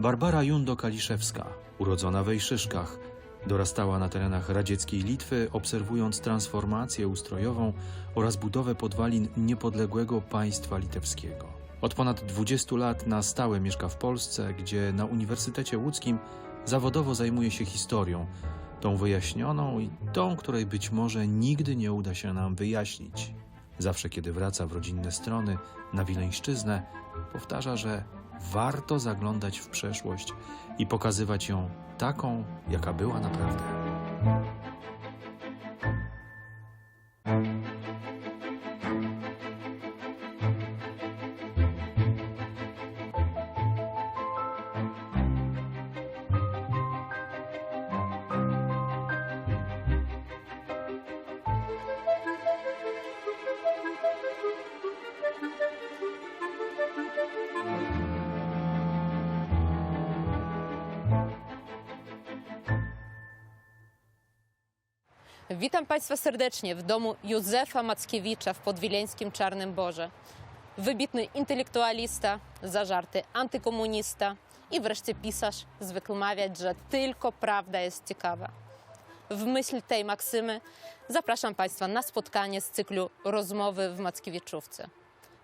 Barbara Jundo-Kaliszewska, urodzona w dorastała na terenach radzieckiej Litwy, obserwując transformację ustrojową oraz budowę podwalin niepodległego państwa litewskiego. Od ponad 20 lat na stałe mieszka w Polsce, gdzie na Uniwersytecie Łódzkim zawodowo zajmuje się historią, tą wyjaśnioną i tą, której być może nigdy nie uda się nam wyjaśnić. Zawsze, kiedy wraca w rodzinne strony na Wileńszczyznę, powtarza, że warto zaglądać w przeszłość i pokazywać ją taką, jaka była naprawdę. Witam Państwa serdecznie w domu Józefa Mackiewicza w podwileńskim Czarnym Borze. Wybitny intelektualista, zażarty antykomunista i wreszcie pisarz zwykł mawiać, że tylko prawda jest ciekawa. W myśl tej maksymy zapraszam Państwa na spotkanie z cyklu Rozmowy w Mackiewiczówce.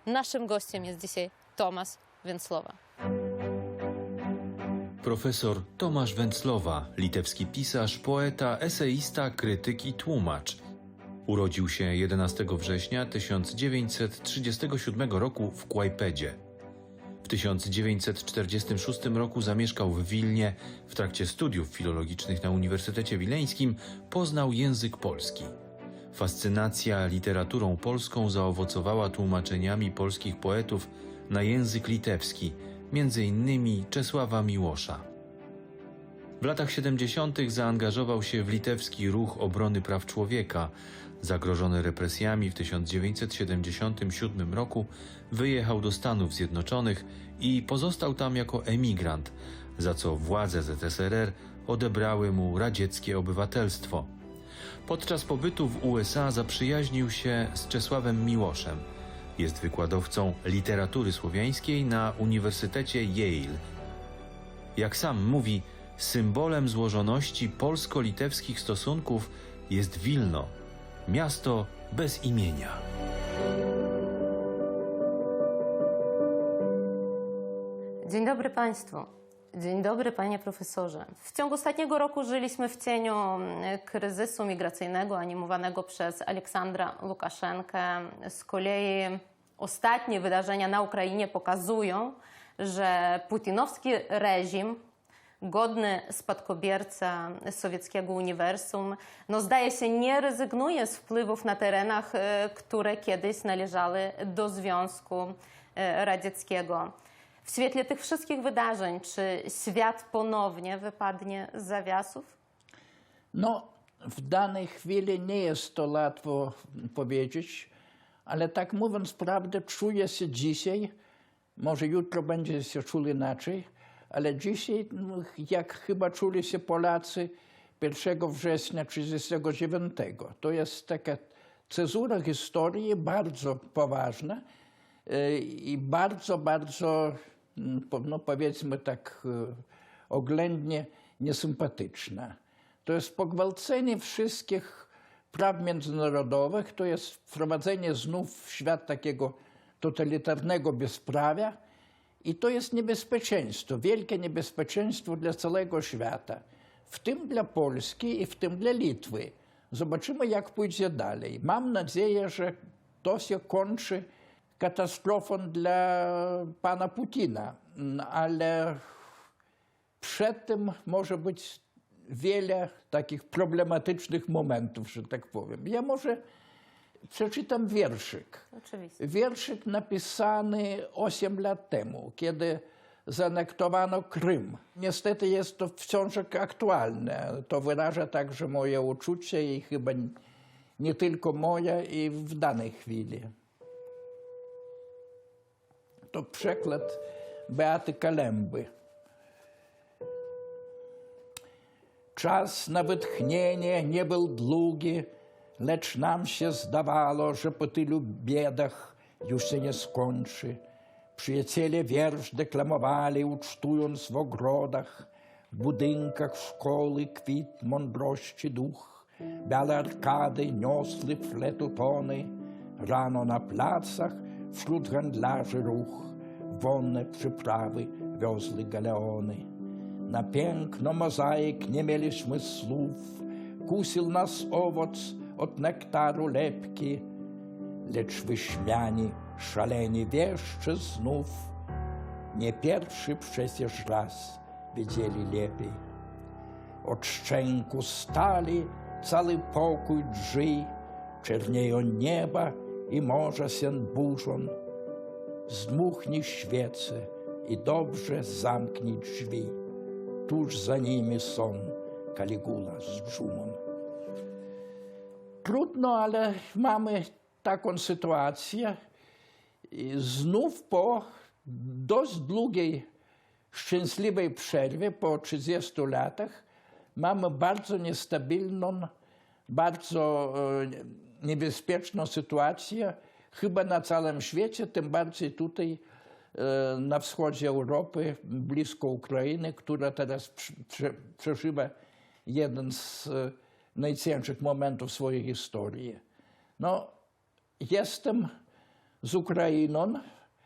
Naszym gościem jest dzisiaj Tomasz Więclowa. Profesor Tomasz Węclowa, litewski pisarz, poeta, eseista, krytyk i tłumacz. Urodził się 11 września 1937 roku w Kłajpedzie. W 1946 roku zamieszkał w Wilnie. W trakcie studiów filologicznych na Uniwersytecie Wileńskim poznał język polski. Fascynacja literaturą polską zaowocowała tłumaczeniami polskich poetów na język litewski, innymi Czesława Miłosza. W latach 70. zaangażował się w litewski ruch obrony praw człowieka. Zagrożony represjami w 1977 roku wyjechał do Stanów Zjednoczonych i pozostał tam jako emigrant, za co władze ZSRR odebrały mu radzieckie obywatelstwo. Podczas pobytu w USA zaprzyjaźnił się z Czesławem Miłoszem. Jest wykładowcą literatury słowiańskiej na Uniwersytecie Yale. Jak sam mówi, symbolem złożoności polsko-litewskich stosunków jest Wilno, miasto bez imienia. Dzień dobry Państwu. Dzień dobry Panie Profesorze. W ciągu ostatniego roku żyliśmy w cieniu mm, kryzysu migracyjnego animowanego przez Aleksandra Łukaszenkę. Z kolei ostatnie wydarzenia na Ukrainie pokazują, że putinowski reżim, godny spadkobierca sowieckiego uniwersum, no zdaje się nie rezygnuje z wpływów na terenach, e, które kiedyś należały do Związku e, Radzieckiego. W świetle tych wszystkich wydarzeń, czy świat ponownie wypadnie z zawiasów? No, w danej chwili nie jest to łatwo powiedzieć, ale tak mówiąc prawdę, czuję się dzisiaj, może jutro będzie się czuł inaczej, ale dzisiaj, no, jak chyba czuli się Polacy 1 września 1939. To jest taka cezura historii bardzo poważna e, i bardzo, bardzo, no powiedzmy tak e, oględnie, niesympatyczna. To jest pogwałcenie wszystkich praw międzynarodowych, to jest wprowadzenie znów w świat takiego totalitarnego bezprawia i to jest niebezpieczeństwo, wielkie niebezpieczeństwo dla całego świata, w tym dla Polski i w tym dla Litwy. Zobaczymy, jak pójdzie dalej. Mam nadzieję, że to się kończy katastrofą dla pana Putina, Mm, ale przed tym może być wiele takich problematycznych momentów, że tak powiem. Ja może przeczytam wierszyk. Oczywiście. Wierszyk napisany 8 lat temu, kiedy zanektowano Krym. Niestety jest to wciąż aktualne. To wyraża także moje uczucie i chyba nie tylko moje i w danej chwili. To przekład Beaty Kalemby. Czas na wytchnienie nie był długi, lecz nam się zdawało, że po tylu biedach już się nie skończy. Przyjaciele wiersz deklamowali, ucztując w ogrodach, w budynkach szkoły kwit mądrości duch. Białe arkady niosły fletutony, rano na placach wśród handlarzy ruch. Wonne przyprawy wiozły galeony. Na piękno mozaik nie mieliśmy słów, kusił nas owoc od nektaru lepki, lecz wyśmiani, szaleni wieszcze znów, nie pierwszy przecież raz wiedzieli lepiej. Od szczęku stali cały pokój drży, czernieją nieba i morze się burzą. Zdmuchnij świece i dobrze zamknij drzwi. Tuż za nimi są Kaligula z dżumą. Trudno, ale mamy taką sytuację. I znów po dość długiej, szczęśliwej przerwie, po 30 latach, mamy bardzo niestabilną, bardzo e, niebezpieczną sytuację, chyba na całym świecie, tym bardziej tutaj e, na wschodzie Europy, blisko Ukrainy, która teraz prze- prze- przeżywa jeden z e, najcięższych momentów swojej historii. No, jestem z Ukrainą,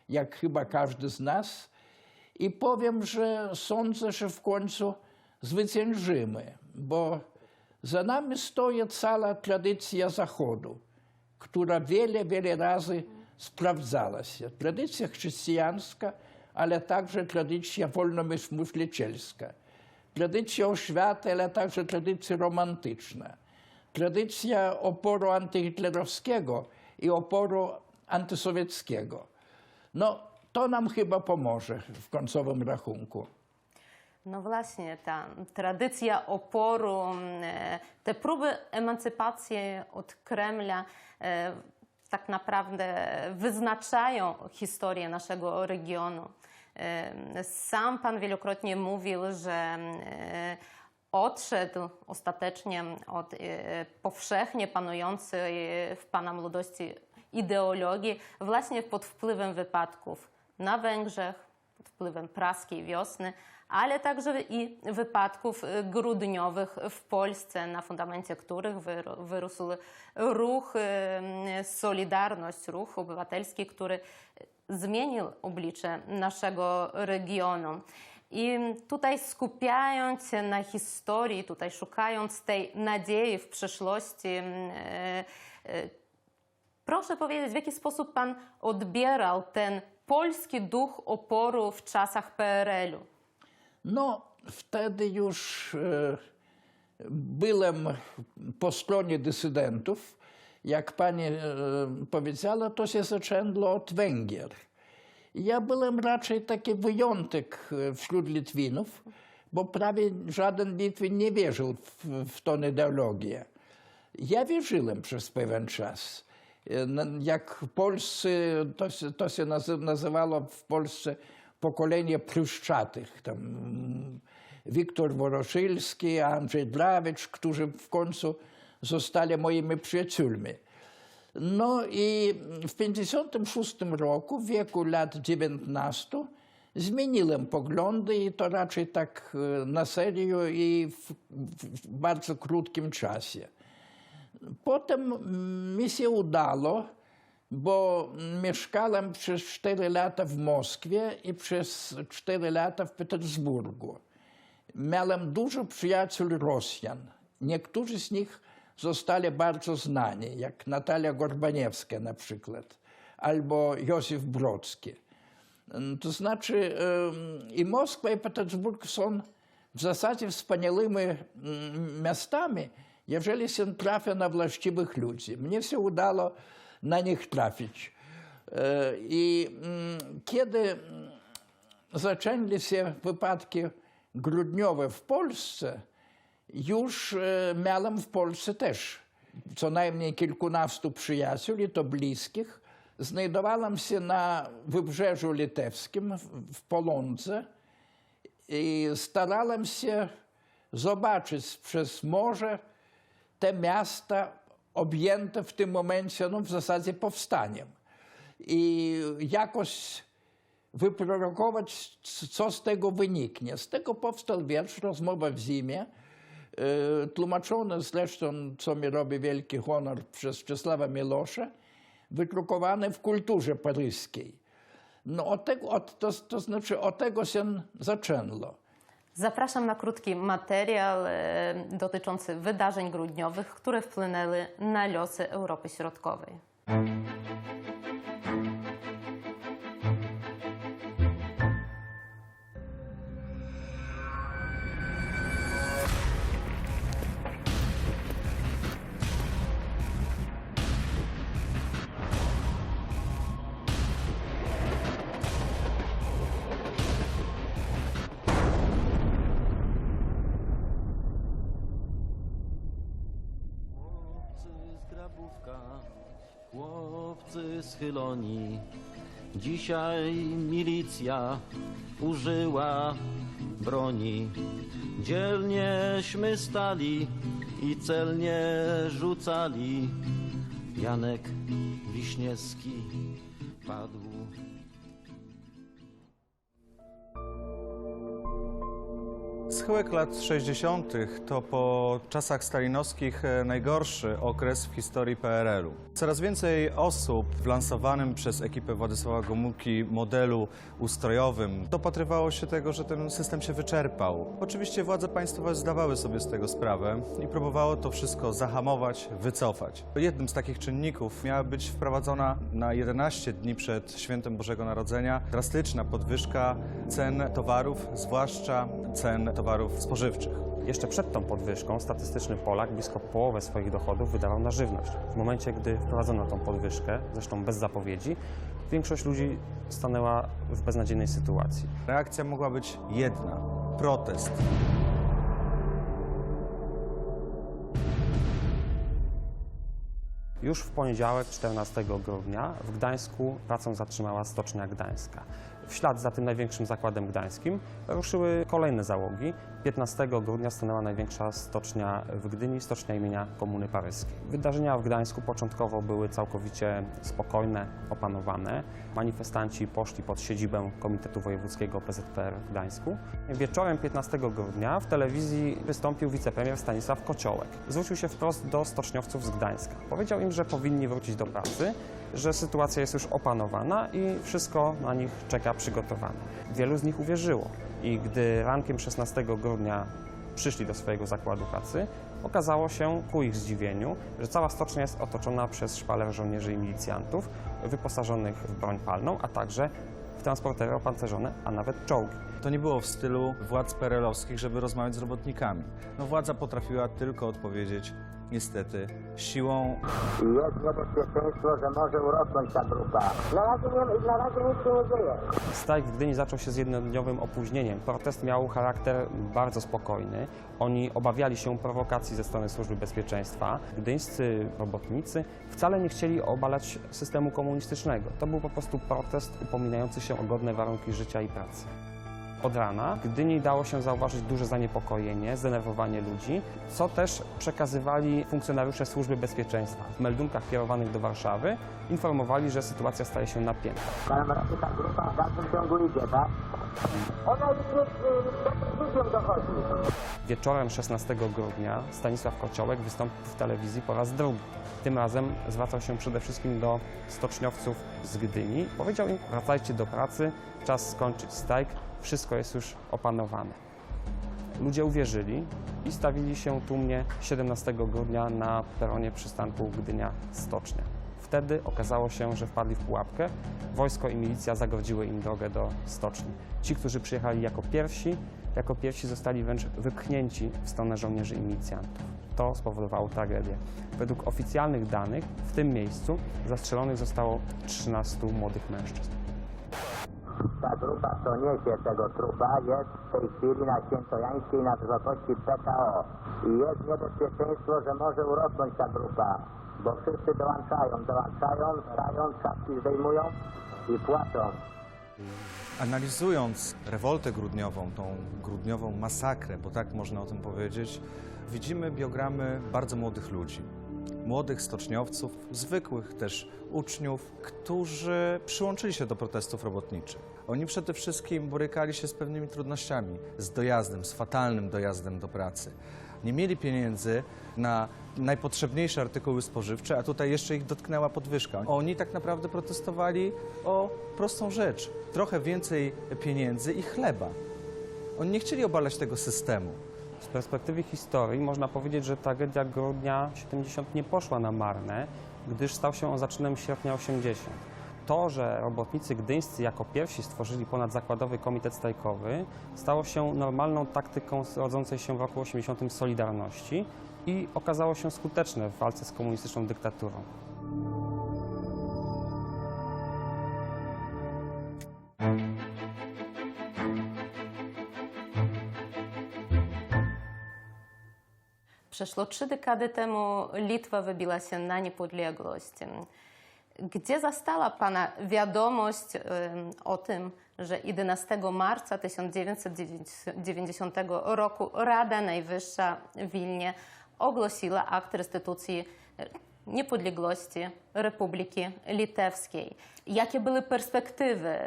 jak chyba każdy z nas, i powiem, że sądzę, że w końcu zwyciężymy, bo za nami stoi cała tradycja Zachodu, która wiele, wiele razy sprawdzała się. Tradycja chrześcijańska, ale także tradycja wolnomyślicielska. Tradycja oświaty, ale także tradycja romantyczna. Tradycja oporu antyhitlerowskiego i oporu antysowieckiego. No, to nam chyba pomoże w końcowym rachunku. No właśnie, ta tradycja oporu, e, te próby emancypacji od Kremla e, tak naprawdę wyznaczają historię naszego regionu. E, Sam pan wielokrotnie mówił, że e, odszedł ostatecznie od powszechnie panującej w pana młodości ideologii właśnie pod wpływem wypadków na Węgrzech, pod wpływem praskiej wiosny, ale także i wypadków e, grudniowych w Polsce, na fundamencie których wyrósł ruch e, Solidarność, ruch obywatelski, który zmienił oblicze naszego regionu. I tutaj skupiając się na historii, tutaj szukając tej nadziei w przyszłości, e, e, Proszę powiedzieć, w jaki sposób Pan odbierał ten polski duch oporu w czasach PRL-u? No, wtedy już e, byłem po stronie dysydentów. Jak pani e, powiedziała, to się zaczęło od Węgier. Ja byłem raczej taki wyjątek e, wśród Litwinów, bo prawie żaden Litwin nie wierzył w, w tą ideologię. Ja wierzyłem przez pewien czas. Jak polscy, to, to się nazy- nazywało w Polsce pokolenie pryszczatych. Tam mm, Wiktor Woroszylski, Andrzej Drawicz, którzy w końcu zostali moimi przyjaciółmi. No i w 1956 roku, w wieku lat 19, zmieniłem poglądy i to raczej tak e, na serio i w, w bardzo krótkim czasie. Potem mm, mi się udało, bo mieszkałem przez 4 lata w Moskwie i przez 4 lata w Petersburgu. Miałem dużo przyjaciół Rosjan. Niektórzy z nich zostali bardzo znani, jak Natalia Gorbaniewska na przykład, albo Józef Brodski. To znaczy i Moskwa, i Petersburg są w zasadzie wspaniałymi miastami, jeżeli się trafia na właściwych ludzi. Mnie się udało na nich trafić. E, I mm, kiedy mm, zaczęli się wypadki grudniowe w Polsce, już e, miałem w Polsce też co najmniej kilkunastu przyjaciół, i to bliskich. Znajdowałem się na wybrzeżu litewskim, w- Polądze i starałem się zobaczyć przez morze te miasta objęte w tym momencie no, w zasadzie powstaniem. I jakoś wyprodukować, c- co z tego wyniknie. Z tego powstał wiersz Rozmowa w zimie, e, tłumaczony zresztą, co mi robi wielki honor, przez Czesława Milosza, wydrukowany w kulturze paryskiej. No od tego, od, to, to znaczy od tego się zaczęło. Zapraszam na krótki materiał e, dotyczący wydarzeń grudniowych, które wpłynęły na losy Europy Środkowej. Dzisiaj milicja użyła broni. Dzielnieśmy stali i celnie rzucali. Janek Wiśniewski padł. Schyłek lat 60. to po czasach stalinowskich e, najgorszy okres w historii PRL-u. Coraz więcej osób w lansowanym przez ekipę Władysława Gomułki modelu ustrojowym dopatrywało się tego, że ten system się wyczerpał. Oczywiście władze państwowe zdawały sobie z tego sprawę i próbowało to wszystko zahamować, wycofać. Jednym z takich czynników miała być wprowadzona na 11 dni przed świętem Bożego Narodzenia drastyczna podwyżka cen towarów, zwłaszcza cen towarów spożywczych. Jeszcze przed tą podwyżką statystyczny Polak blisko połowę swoich dochodów wydawał na żywność. W momencie, gdy wprowadzono tą podwyżkę, zresztą bez zapowiedzi, większość ludzi stanęła w beznadziejnej sytuacji. Reakcja mogła być jedna protest. Już w poniedziałek, 14 grudnia, w Gdańsku pracę zatrzymała Stocznia Gdańska. W ślad za tym największym zakładem gdańskim ruszyły kolejne załogi. 15 grudnia stanęła największa stocznia w Gdyni, stocznia imienia Komuny Paryskiej. Wydarzenia w Gdańsku początkowo były całkowicie spokojne, opanowane. Manifestanci poszli pod siedzibę Komitetu Wojewódzkiego PZPR w Gdańsku. Wieczorem 15 grudnia w telewizji wystąpił wicepremier Stanisław Kociołek. Zwrócił się wprost do stoczniowców z Gdańska. Powiedział im, że powinni wrócić do pracy, że sytuacja jest już opanowana i wszystko na nich czeka przygotowane. Wielu z nich uwierzyło i gdy rankiem 16 grudnia przyszli do swojego zakładu pracy, okazało się ku ich zdziwieniu, że cała stocznia jest otoczona przez szpaler żołnierzy i milicjantów wyposażonych w broń palną, a także w transportery opancerzone, a nawet czołgi. To nie było w stylu władz perelowskich, żeby rozmawiać z robotnikami. No, władza potrafiła tylko odpowiedzieć, niestety, siłą może urosnąć ta grupa. Na razie, nie, na razie nic się nie dzieje. Strajk w Gdyni zaczął się z jednodniowym opóźnieniem. Protest miał charakter bardzo spokojny. Oni obawiali się prowokacji ze strony Służby Bezpieczeństwa. Gdyńscy robotnicy wcale nie chcieli obalać systemu komunistycznego. To był po prostu protest upominający się o godne warunki życia i pracy. Od rana Gdyni dało się zauważyć duże zaniepokojenie, zdenerwowanie ludzi, co też przekazywali funkcjonariusze Służby Bezpieczeństwa. W meldunkach kierowanych do Warszawy informowali, że sytuacja staje się napięta. Ta grupa w dalszym ciągu idzie, tak? Ona już jest, y, dochodzi. Wieczorem 16 grudnia Stanisław Kociołek wystąpił w telewizji po raz drugi. Tym razem zwracał się przede wszystkim do stoczniowców z Gdyni. Powiedział im, wracajcie do pracy, czas skończyć strajk, wszystko jest już opanowane. Ludzie uwierzyli i stawili się tłumnie 17 grudnia na peronie przystanku Gdynia-Stocznia. Wtedy okazało się, że wpadli w pułapkę. Wojsko i milicja zagrodziły im drogę do stoczni. Ci, którzy przyjechali jako pierwsi, jako pierwsi zostali wręcz wypchnięci w stronę żołnierzy i milicjantów. To spowodowało tragedię. Według oficjalnych danych w tym miejscu zastrzelonych zostało 13 młodych mężczyzn. Ta grupa, co niesie tego trupa, jest w tej chwili na Świętojańskiej na wysokości PKO. I jest niebezpieczeństwo, że może urosnąć ta grupa. Bo wszyscy dołączają, dołączają, stają, czapki zdejmują i płaczą. Analizując rewoltę grudniową, tą grudniową masakrę, bo tak można o tym powiedzieć, widzimy biogramy bardzo młodych ludzi. Młodych stoczniowców, zwykłych też uczniów, którzy przyłączyli się do protestów robotniczych. Oni przede wszystkim borykali się z pewnymi trudnościami, z dojazdem, z fatalnym dojazdem do pracy. Nie mieli pieniędzy na najpotrzebniejsze artykuły spożywcze, a tutaj jeszcze ich dotknęła podwyżka. Oni tak naprawdę protestowali o prostą rzecz: trochę więcej pieniędzy i chleba. Oni nie chcieli obalać tego systemu. Z perspektywy historii można powiedzieć, że tragedia grudnia 70 nie poszła na marne, gdyż stał się on zaczynem sierpnia 80. To, że robotnicy gdyńscy jako pierwsi stworzyli ponadzakładowy komitet strajkowy, stało się normalną taktyką rodzącej się w roku 80 Solidarności i okazało się skuteczne w walce z komunistyczną dyktaturą. Przeszło trzy dekady temu Litwa wybiła się na niepodległość. Gdzie zastała Pana wiadomość o tym, że 11 marca 1990 roku Rada Najwyższa w Wilnie ogłosiła akt restytucji niepodległości Republiki Litewskiej? Jakie były perspektywy,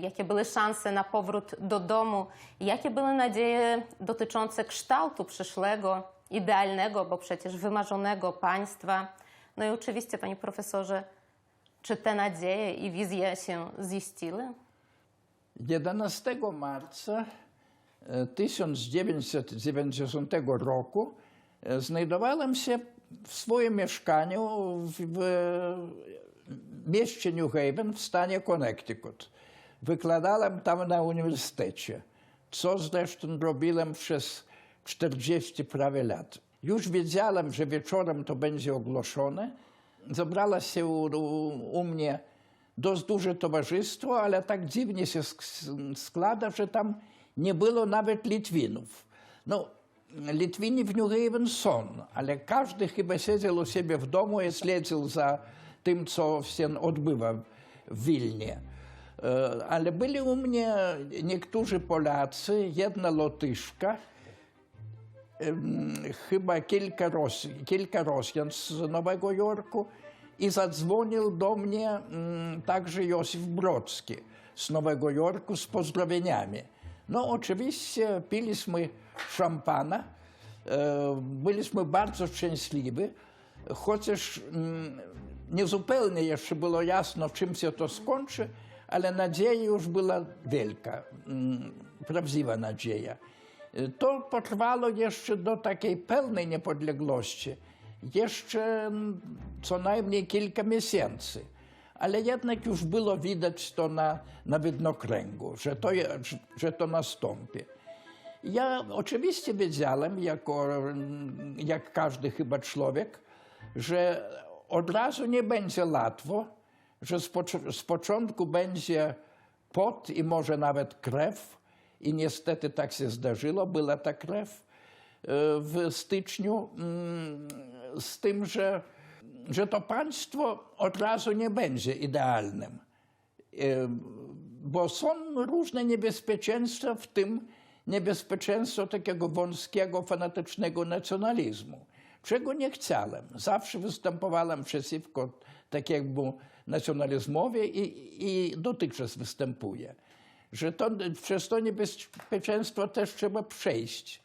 jakie były szanse na powrót do domu, jakie były nadzieje dotyczące kształtu przyszłego, idealnego, bo przecież wymarzonego państwa? No i oczywiście, panie profesorze, czy te nadzieje i wizje się ziściły? 11 marca e, 1990 roku e, znajdowałem się w swoim mieszkaniu w, w mieście New Haven w stanie Connecticut. Wykładałem tam na uniwersytecie, co zresztą robiłem przez 40 prawie lat. Już wiedziałem, że wieczorem to będzie ogłoszone. Zebrała się u, u, mnie dość duże towarzystwo, ale tak dziwnie się sk- składa, że tam nie było nawet Litwinów. No, Litwini w New Haven są, ale każdy chyba siedział u siebie w domu i śledził za tym, co się odbywa w Wilnie. E, Ale byli u mnie niektórzy Polacy, jedna Lotyszka, chyba kilka, Ros kilka Rosjan z Nowego Jorku i zadzwonił do mnie mm, także Józef Brodski z Nowego Jorku z pozdrowieniami. No oczywiście piliśmy szampana, e, byliśmy bardzo szczęśliwi, chociaż mm, niezupełnie jeszcze było jasno, czym się to skończy, ale nadzieja już była wielka, mm, prawdziwa nadzieja. To potrwało jeszcze do takiej pełnej niepodległości, jeszcze mm, co najmniej kilka miesięcy. Ale jednak już było widać to na, na widnokręgu, że to, że- to nastąpi. Ja oczywiście wiedziałem, jako, mm, jak każdy chyba człowiek, że od razu nie będzie łatwo, że z, z początku będzie pot i może nawet krew. I niestety tak się zdarzyło, była ta krew e, w styczniu, mm, z tym, że, że to państwo od razu nie będzie idealnym. E, Bo są różne niebezpieczeństwa, w tym niebezpieczeństwo takiego wąskiego, fanatycznego nacjonalizmu, czego nie chciałem. Zawsze występowałem przeciwko takiemu nacjonalizmowi i, i dotychczas występuję. Że to, przez to niebezpieczeństwo też trzeba przejść.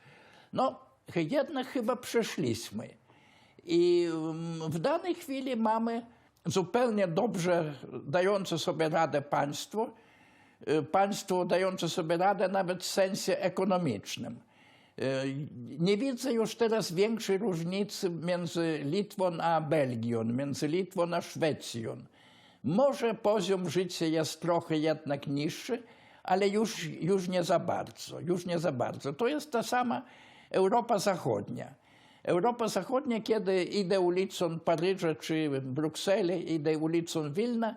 No, jednak chyba przeszliśmy. I mm, w danej chwili mamy zupełnie dobrze dające sobie radę państwo, y, państwo dające sobie radę nawet w sensie ekonomicznym. Y, Nie widzę już teraz większej różnicy między Litwą a Belgią, między Litwą a Szwecją. Może poziom życia jest trochę jednak niższy, ale już, już nie za bardzo, już nie za bardzo. To jest ta sama Europa Zachodnia. Europa Zachodnia, kiedy idę ulicą Paryża czy Brukseli, idę ulicą Wilna,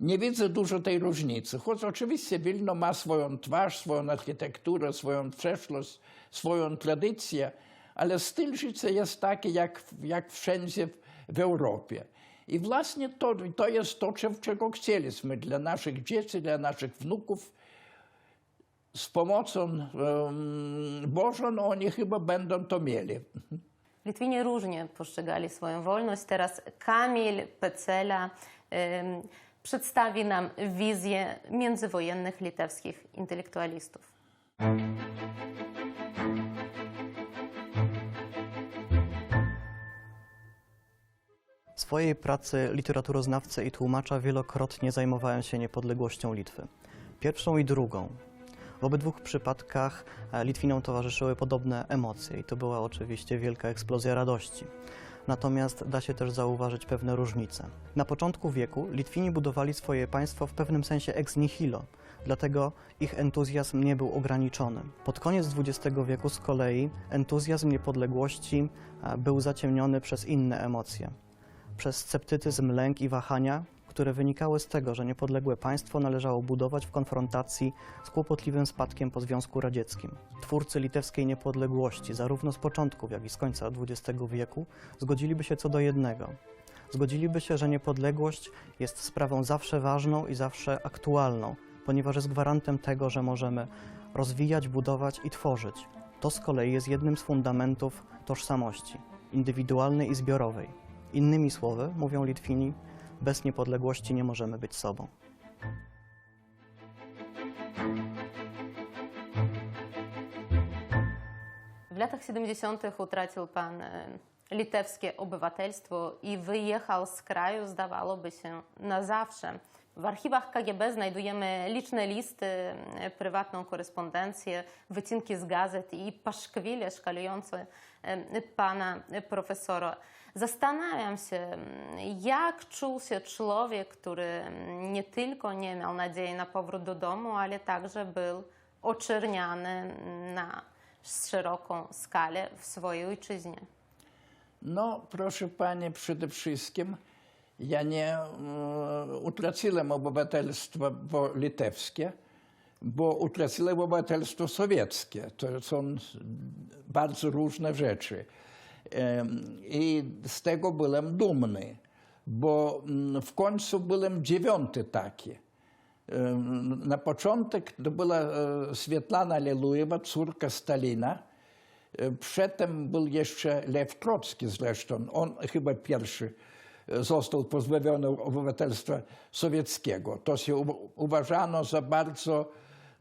nie widzę dużo tej różnicy. Choć oczywiście Wilno ma swoją twarz, swoją architekturę, swoją przeszłość, swoją tradycję, ale styl życia jest taki jak, jak wszędzie w, Europie. I właśnie to, to jest to, cze- czego chcieliśmy dla naszych dzieci, dla naszych wnuków. Z pomocą Bożą oni chyba będą to mieli. Litwini różnie postrzegali swoją wolność. Teraz Kamil Pecela em, przedstawi nam wizję międzywojennych litewskich intelektualistów. W swojej pracy literaturoznawcy i tłumacza wielokrotnie zajmowałem się niepodległością Litwy. Pierwszą i drugą. W obydwu przypadkach e, Litwinom towarzyszyły podobne emocje i to była oczywiście wielka eksplozja radości. Natomiast da się też zauważyć pewne różnice. Na początku wieku Litwini budowali swoje państwo w pewnym sensie ex nihilo, dlatego ich entuzjazm nie był ograniczony. Pod koniec XX wieku z kolei entuzjazm niepodległości e, był zaciemniony przez inne emocje przez sceptycyzm, lęk i wahania, które wynikały z tego, że niepodległe państwo należało budować w konfrontacji z kłopotliwym spadkiem po Związku Radzieckim. Twórcy litewskiej niepodległości, zarówno z początków, jak i z końca XX wieku, zgodziliby się co do jednego. Zgodziliby się, że niepodległość jest sprawą zawsze ważną i zawsze aktualną, ponieważ jest gwarantem tego, że możemy rozwijać, budować i tworzyć. To z kolei jest jednym z fundamentów tożsamości indywidualnej i zbiorowej. Innymi słowy, mówią Litwini, bez niepodległości nie możemy być sobą. W latach 70. utracił pan e, litewskie obywatelstwo i wyjechał z kraju, zdawałoby się, na zawsze. W archiwach KGB znajdujemy liczne listy, e, prywatną korespondencję, wycinki z gazet i paszkwile szkalujące e, pana profesora. Zastanawiam się, m, jak czuł się człowiek, który m, nie tylko nie miał nadziei na powrót do domu, ale także był oczerniany na szeroką skalę w swojej ojczyźnie. No, proszę Pani, przede wszystkim ja nie e, utraciłem obywatelstwa bo litewskie, bo utraciłem obywatelstwo sowieckie. To są bardzo różne rzeczy. I z tego byłem dumny, bo mm, w końcu byłem dziewiąty taki. Na początek to była e, Swietlana Lelujewa, córka Stalina. E, Przedtem był jeszcze Lew Trocki zresztą. On chyba pierwszy został pozbawiony obywatelstwa sowieckiego. To się uważano za bardzo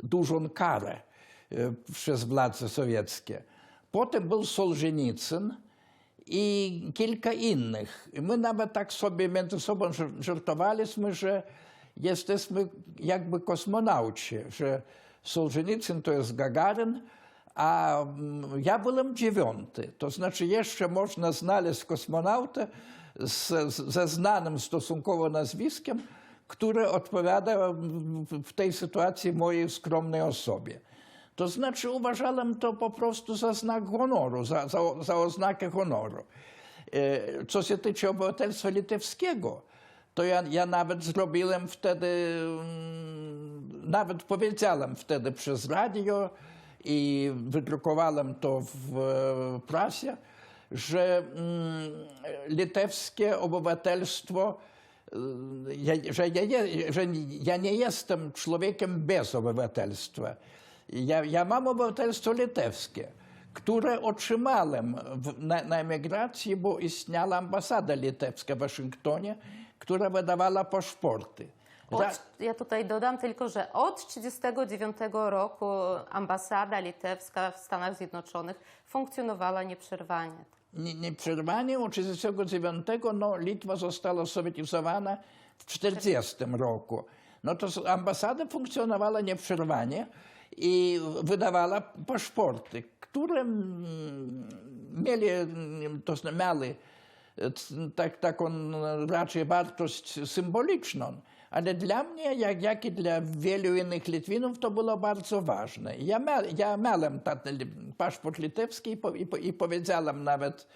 dużą karę e, przez władze sowieckie. Potem był Solżenicyn i kilka innych. My nawet tak sobie między sobą żar- żartowaliśmy, że jesteśmy jakby kosmonauci, że Solżenicyn to jest Gagaryn, a mm, ja byłem dziewiąty. To znaczy jeszcze można znaleźć kosmonauta z, z, ze znanym stosunkowo nazwiskiem, które odpowiada w- w tej sytuacji mojej skromnej osobie. To znaczy uważałem to po prostu za znak honoru, za, za, za oznakę honoru. E, Co się tyczy obywatelstwa litewskiego, to ja, ja nawet zrobiłem wtedy, mm, nawet powiedziałem wtedy przez radio i wydrukowałem to w e, prasie, że mm, litewskie obywatelstwo e, ja, że, ja, nie- że ja nie jestem człowiekiem bez obywatelstwa. Ja, ja mam obywatelstwo litewskie, które otrzymałem w, na, na emigracji, bo istniała ambasada litewska w Waszyngtonie, która wydawała paszporty. Od, ja tutaj dodam tylko, że od 1939 roku ambasada litewska w Stanach Zjednoczonych funkcjonowała nieprzerwanie. Nie- Nieprzerwanie od 1939 no, Litwa została sowietyzowana w 1940 roku. No to ambasada funkcjonowała nieprzerwanie i wydawała paszporty, które mm, mieli, mm, to znaczy miały e, tak, taką raczej wartość symboliczną. Ale dla mnie, jak, jak i dla wielu innych Litwinów, to było bardzo ważne. Ja, ja miałem ten paszport litewski i, i, i powiedziałem nawet,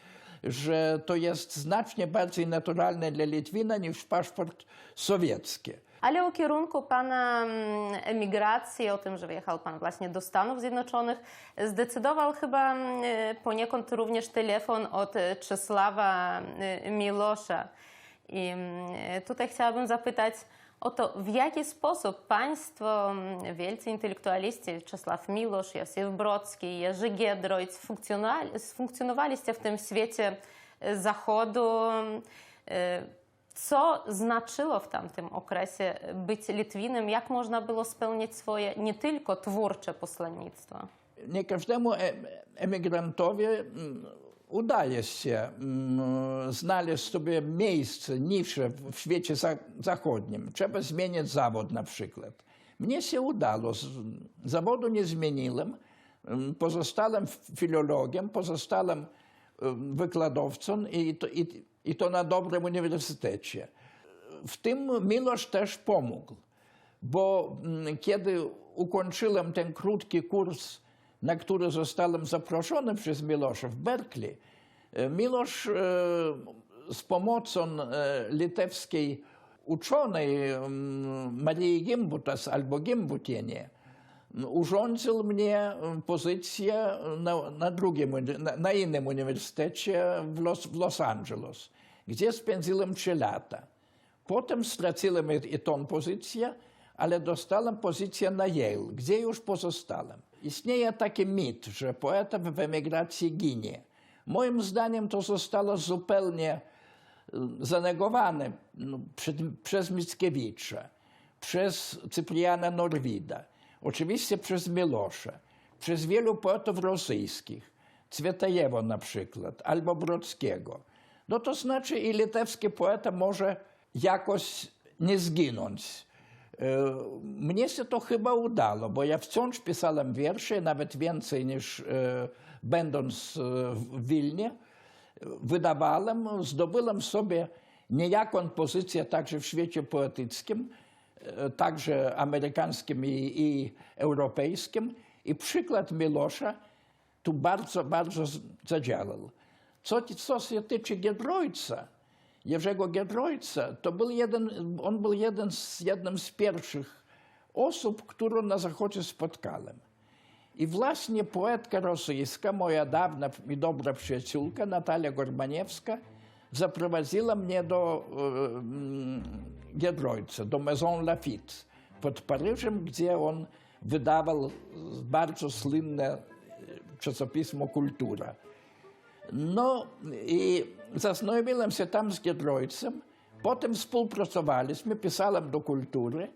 że to jest znacznie bardziej naturalne dla Litwina niż paszport sowiecki. Ale o kierunku pana mm, emigracji, o tym, że wyjechał pan właśnie do Stanów Zjednoczonych, zdecydował chyba mm, poniekąd również telefon od Czesława e, Milosza. I mm, tutaj chciałabym zapytać Oto w jaki sposób państwo, mm, wielcy intelektualiści, Czesław Miłosz, Józef Brodski, Jerzy funkcjonowali, funkcjonowaliście w tym świecie e, Zachodu? E, Co znaczyło w tamtym okresie być Litwinem? Jak można było spełnić swoje nie tylko twórcze posłannictwo? Nie każdemu e- emigrantowi mm, udaje się mm, znaleźć sobie miejsce, niszę w świecie za- zachodnim. Trzeba zmienić zawód na przykład. Mnie się udało. Zawodu nie zmieniłem. Mm, Pozostałem filologiem, pozostałem em, wykładowcą i to, i, i to na dobrym uniwersytecie. W tym Milosz też pomógł bo mm, kiedy ukończyłem ten krótki kurs, na który zostałem zaproszony przez Milosza w Berkeley, Milosz e, z pomocą e, litewskiej uczonej mm, Marii Gimbutas albo Gimbutienie urządził mnie pozycję na, na drugim, na, na innym uniwersytecie w Los, w Los Angeles, gdzie spędziłem trzy lata. Potem straciłem i tą pozycję, ale dostałem pozycję na Yale, gdzie już pozostałem. Istnieje taki mit, że poeta w emigracji ginie. Moim zdaniem to zostało zupełnie y, zanegowane no, przez Mickiewicza, przez Cypriana Norwida, oczywiście przez Milosza, przez wielu poetów rosyjskich, Cwietajewa na przykład, albo Brodskiego. No to znaczy i litewski poeta może jakoś nie zginąć. E, Mnie się to chyba udało, bo ja wciąż pisałem wiersze, nawet więcej niż e, będąc e, w Wilnie. Wydawałem, zdobyłem sobie niejaką pozycję także w świecie poetyckim, także amerykańskim i, europejskim. I przykład Milosza tu bardzo, bardzo zadziałał. Co, co się tyczy Giedroyca, Jerzego Giedroyca, to był jeden, on był jeden z, jednym z pierwszych osób, którą na Zachodzie spotkałem. I właśnie poetka rosyjska, moja dawna i dobra przyjaciółka Natalia Gorbaniewska, zaprowadziła mnie do e, Giedroyca, do Maison Lafitte pod Paryżem, gdzie on wydawał bardzo słynne e, czasopismo Kultura. No i zastanowiłem się tam z Giedroycem, potem współpracowaliśmy, pisałem do kultury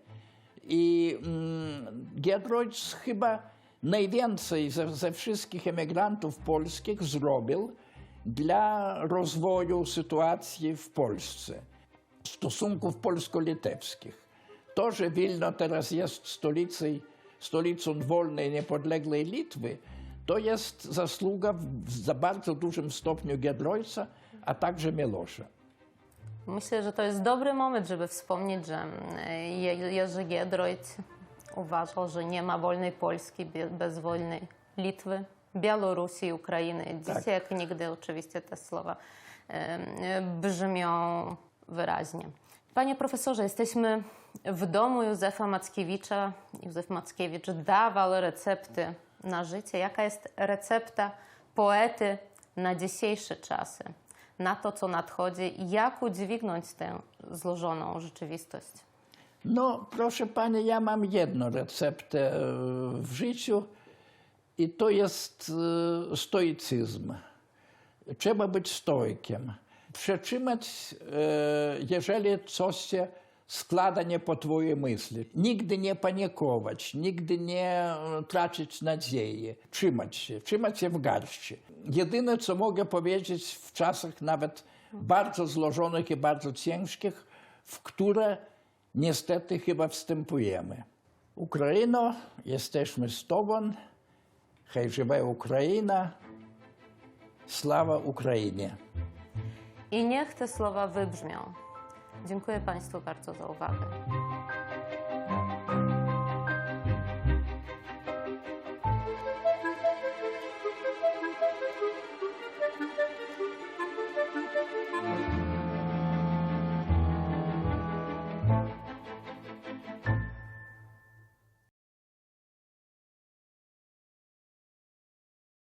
i mm, Giedroyc chyba najwięcej ze, ze wszystkich emigrantów polskich zrobił dla rozwoju sytuacji w Polsce, stosunków polsko-litewskich. To, że Wilno teraz jest stolicą, stolicą wolnej, niepodległej Litwy, to jest zasługa w za bardzo dużym stopniu Giedroyca, a także Milosza. Myślę, że to jest dobry moment, żeby wspomnieć, że mm, Je- Jerzy Giedroyć uważał, że nie ma wolnej Polski be- bez wolnej Litwy, Białorusi i Ukrainy. Dzisiaj jak nigdy oczywiście te słowa brzmią wyraźnie. Panie profesorze, jesteśmy w domu Józefa Mackiewicza. Józef Mackiewicz dawał recepty na życie. Jaka jest recepta poety na dzisiejsze czasy? Na to, co nadchodzi, jak udźwignąć tę złożoną rzeczywistość? No, proszę pani, ja mam jedną receptę e, w życiu i to jest e, stoicyzm. Trzeba być stoikiem. Przetrzymać, e, jeżeli coś się składa nie po twojej myśli. Nigdy nie panikować, nigdy nie e, tracić nadziei. Trzymać się, trzymać się w garści. Jedyne, co mogę powiedzieć w czasach nawet bardzo złożonych i bardzo ciężkich, w które niestety chyba wstępujemy. Ukraino, jesteśmy z Tobą. Hej żywe Ukraina. Sława Ukrainie. I niech te słowa wybrzmią. Dziękuję Państwu bardzo za uwagę.